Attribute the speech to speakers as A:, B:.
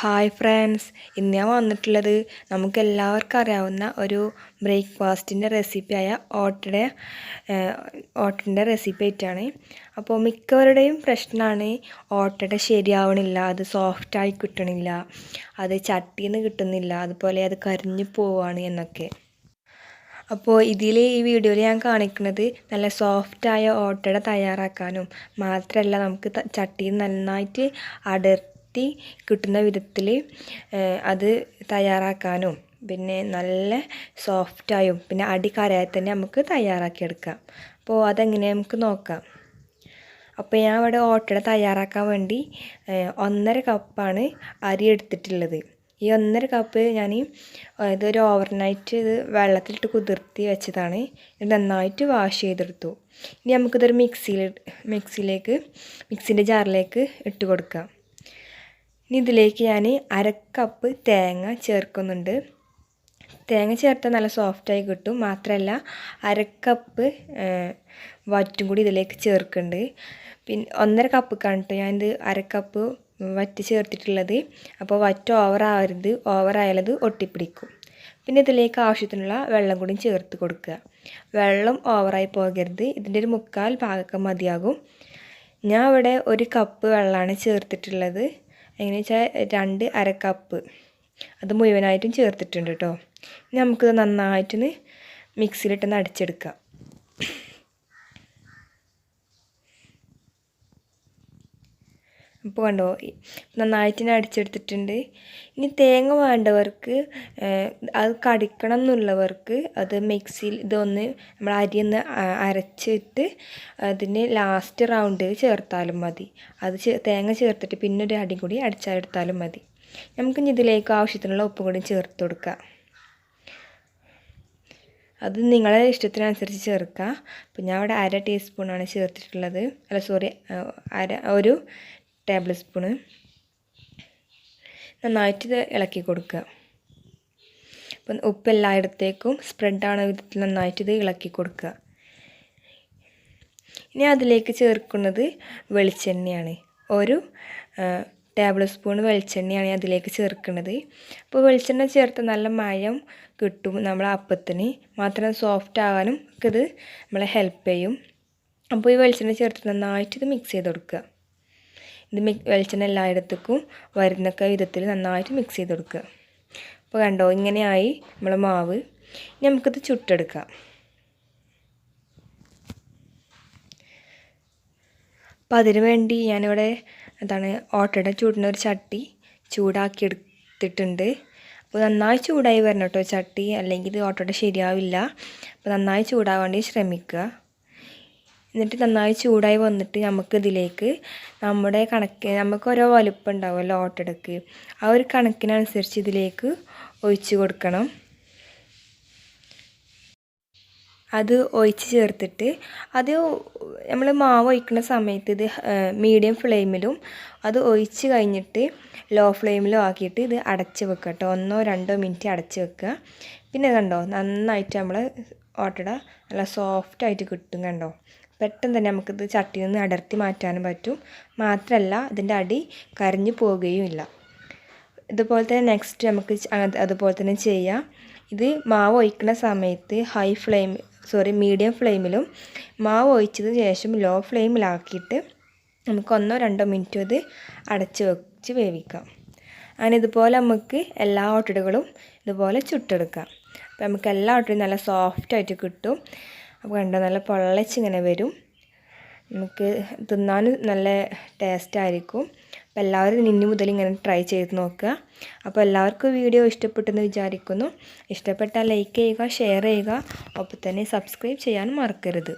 A: Hi friends ഇന്ന് ഞാൻ വന്നിട്ടുള്ളത് നമുക്ക് എല്ലാവർക്കും അറിയാവുന്ന ഒരു ബ്രേക്ക്ഫാസ്റ്റിന്റെ റെസിപ്പിയായ ഓട്ടയുടെ ഓട്ടന്റെ റെസിപ്പി ആയിട്ടാണ് അപ്പോൾ മിക്കവരുടെയും പ്രശ്നമാണ് ഓട്ടയുടെ ശരിയാവണില്ല അത് സോഫ്റ്റായി കിട്ടണില്ല അത് ചട്ടിയിൽ നിന്ന് കിട്ടുന്നില്ല അതുപോലെ അത് കരിഞ്ഞു പോവാണ് എന്നൊക്കെ. അപ്പോൾ ഇതിൽ ഈ വീഡിയോയിൽ ഞാൻ കാണിക്കുന്നത് നല്ല സോഫ്റ്റായ ഓട്ടയുടെ തയ്യാറാക്കാനും മാത്രമല്ല നമുക്ക് ചട്ടിയിൽ നന്നായിട്ട് അടർത്തി കിട്ടുന്ന വിധത്തിൽ അത് തയ്യാറാക്കാനും പിന്നെ നല്ല സോഫ്റ്റായും പിന്നെ അടി കരയായി തന്നെ നമുക്ക് തയ്യാറാക്കിയെടുക്കാം. അപ്പോൾ അതെങ്ങനെ നമുക്ക് നോക്കാം. അപ്പോൾ ഞാൻ ഇവിടെ ഓട്ടയുടെ തയ്യാറാക്കാൻ വേണ്ടി ഒന്നര കപ്പാണ് അരി എടുത്തിട്ടുള്ളത്. ഈ ഒന്നര കപ്പ് ഞാൻ ഇതൊരു ഓവർനൈറ്റ് ഇത് വെള്ളത്തിലിട്ട് കുതിർത്തി വെച്ചതാണ്. ഇത് നന്നായിട്ട് വാഷ് ചെയ്തെടുത്തു. ഇനി നമുക്കിതൊരു മിക്സിയിൽ മിക്സിയിലേക്ക് മിക്സിന്റെ ജാറിലേക്ക് ഇട്ട് കൊടുക്കാം. ഇനി ഇതിലേക്ക് ഞാൻ അരക്കപ്പ് കപ്പ് തേങ്ങ ചേർക്കുന്നുണ്ട്. തേങ്ങ ചേർത്താൽ നല്ല സോഫ്റ്റായി കിട്ടും. മാത്രമല്ല അരക്കപ്പ് കപ്പ് വറ്റും കൂടി ഇതിലേക്ക് ചേർക്കുന്നുണ്ട്. പിന്നെ ഒന്നര കപ്പ് കണ്ടിട്ട് ഞാനിത് അരക്കപ്പ് കപ്പ് വറ്റ് ചേർത്തിട്ടുള്ളത്. അപ്പോൾ വറ്റ് ഓവറാവരുത് ഓവറായാലത് ഒട്ടിപ്പിടിക്കും. പിന്നെ ഇതിലേക്ക് ആവശ്യത്തിനുള്ള വെള്ളം കൂടി ചേർത്ത് കൊടുക്കുക. വെള്ളം ഓവറായി പോകരുത്. ഇതിന്റെ ഒരു മുക്കാൽ ഭാഗമൊക്കെ മതിയാകും. ഞാൻ ഇവിടെ ഒരു കപ്പ് വെള്ളമാണ് ചേർത്തിട്ടുള്ളത്. എങ്ങനെ വെച്ചാൽ രണ്ട് അര കപ്പ് അത് മുഴുവനായിട്ടും ചേർത്തിട്ടുണ്ട് കേട്ടോ ഇനി നമുക്കിത് നന്നായിട്ടൊന്ന് മിക്സിയിലിട്ടൊന്ന് അടിച്ചെടുക്കാം. ഇപ്പോൾ കണ്ടോ നന്നായിട്ട് ഞാൻ അടിച്ചെടുത്തിട്ടുണ്ട്. ഇനി തേങ്ങ വേണ്ടവർക്ക് അത് കടിക്കണം എന്നുള്ളവർക്ക് അത് മിക്സിയിൽ ഇതൊന്ന് നമ്മൾ അരി ഒന്ന് അരച്ചിട്ട് അതിന് ലാസ്റ്റ് റൗണ്ട് ചേർത്താലും മതി. അത് തേങ്ങ ചേർത്തിട്ട് പിന്നെ ഒരു അടി കൂടി അടിച്ചെടുത്താലും മതി. നമുക്ക് ഇതിലേക്ക് ആവശ്യത്തിനുള്ള ഉപ്പ് കൂടി ചേർത്ത് കൊടുക്കാം. അത് നിങ്ങളുടെ ഇഷ്ടത്തിനനുസരിച്ച് ചേർക്കുക അപ്പോൾ ഞാൻ അവിടെ അര ടീസ്പൂണാണ് ചേർത്തിട്ടുള്ളത്. അല്ല സോറി അര ഒരു ടേബിൾ സ്പൂണ്. നന്നായിട്ട് ഇത് ഇളക്കി കൊടുക്കുക. അപ്പം ഉപ്പ് എല്ലായിടത്തേക്കും സ്പ്രെഡാണ് വിധത്തിൽ നന്നായിട്ട് ഇത് ഇളക്കി കൊടുക്കുക. ഇനി അതിലേക്ക് ചേർക്കുന്നത് വെളിച്ചെണ്ണയാണ്. ഒരു ടേബിൾ സ്പൂൺ വെളിച്ചെണ്ണയാണ് അതിലേക്ക് ചേർക്കുന്നത്. അപ്പോൾ വെളിച്ചെണ്ണ ചേർത്ത് നല്ല മയം കിട്ടും നമ്മളെ അപ്പത്തിന്. മാത്രം സോഫ്റ്റ് ആകാനും ഒക്കെ ഇത് നമ്മളെ ഹെൽപ്പ് ചെയ്യും. അപ്പോൾ ഈ വെളിച്ചെണ്ണ ചേർത്ത് നന്നായിട്ട് ഇത് മിക്സ് ചെയ്ത് കൊടുക്കുക. ഇത് വെളിച്ചെണ്ണ എല്ലായിടത്തേക്കും വരുന്നൊക്കെ വിധത്തിൽ നന്നായിട്ട് മിക്സ് ചെയ്ത് കൊടുക്കുക. അപ്പോൾ കണ്ടോ ഇങ്ങനെയായി നമ്മളെ മാവ്. ഇനി നമുക്കിത് ചുട്ടെടുക്കാം. അപ്പം അതിന് വേണ്ടി ഞാനിവിടെ എന്താണ് ഓട്ടയുടെ ചൂടിന് ഒരു ചട്ടി ചൂടാക്കി എടുത്തിട്ടുണ്ട്. അപ്പോൾ നന്നായി ചൂടായി വരണം കേട്ടോ ചട്ടി അല്ലെങ്കിൽ ഇത് ഓട്ടോടെ ശരിയാവില്ല. അപ്പോൾ നന്നായി ചൂടാകാൻ വേണ്ടി ശ്രമിക്കുക. എന്നിട്ട് നന്നായി ചൂടായി വന്നിട്ട് നമുക്ക് ഇതിലേക്ക് നമ്മുടെ കണക്ക് നമുക്ക് ഓരോ വലുപ്പം ഉണ്ടാവുമല്ലോ ഓട്ടടക്ക്. ആ ഒരു കണക്കിനനുസരിച്ച് ഇതിലേക്ക് ഒഴിച്ച് കൊടുക്കണം. അത് ഒഴിച്ച് ചേർത്തിട്ട് അത് നമ്മൾ മാവ് ഒഴിക്കുന്ന സമയത്ത് ഇത് മീഡിയം ഫ്ലെയിമിലും അത് ഒഴിച്ച് കഴിഞ്ഞിട്ട് ലോ ഫ്ലെയിമിലും ആക്കിയിട്ട് ഇത് അടച്ച് വെക്കുക കേട്ടോ. ഒന്നോ രണ്ടോ മിനിറ്റ് അടച്ച് വെക്കുക. പിന്നെ കണ്ടോ നന്നായിട്ട് നമ്മൾ ഓട്ടട നല്ല സോഫ്റ്റായിട്ട് കിട്ടും കണ്ടോ. പെട്ടെന്ന് തന്നെ നമുക്കിത് ചട്ടിയിൽ നിന്ന് അടർത്തി മാറ്റാനും പറ്റും. മാത്രമല്ല ഇതിന്റെ അടി കരിഞ്ഞു പോവുകയും ഇല്ല. ഇതുപോലെ തന്നെ നെക്സ്റ്റ് നമുക്ക് അതുപോലെ തന്നെ ചെയ്യാം. ഇത് മാവ് ഒഴിക്കുന്ന സമയത്ത് ഹൈ ഫ്ലെയിം സോറി മീഡിയം ഫ്ലെയിമിലും മാവ് ഒഴിച്ചതിന് ശേഷം ലോ ഫ്ലെയിമിലാക്കിയിട്ട് നമുക്ക് ഒന്നോ രണ്ടോ മിനിറ്റ് ഇത് അടച്ച് വെച്ച് വേവിക്കാം. അങ്ങനെ ഇതുപോലെ നമുക്ക് എല്ലാ ഓട്ടടുകളും ഇതുപോലെ ചുട്ടെടുക്കാം. അപ്പോൾ നമുക്ക് എല്ലാ ഓട്ടടും നല്ല സോഫ്റ്റായിട്ട് കിട്ടും. അപ്പോൾ കണ്ടോ നല്ല പൊള്ളച്ചിങ്ങനെ വരും. നമുക്ക് തിന്നാനും നല്ല ടേസ്റ്റായിരിക്കും അപ്പോൾ എല്ലാവരും ഇനി മുതൽ ഇങ്ങനെ ട്രൈ ചെയ്ത് നോക്കുക. അപ്പോൾ എല്ലാവർക്കും വീഡിയോ ഇഷ്ടപ്പെട്ടെന്ന് വിചാരിക്കുന്നു. ഇഷ്ടപ്പെട്ടാൽ ലൈക്ക് ചെയ്യുക ഷെയർ ചെയ്യുക. ഒപ്പം തന്നെ സബ്സ്ക്രൈബ് ചെയ്യാനും മറക്കരുത്.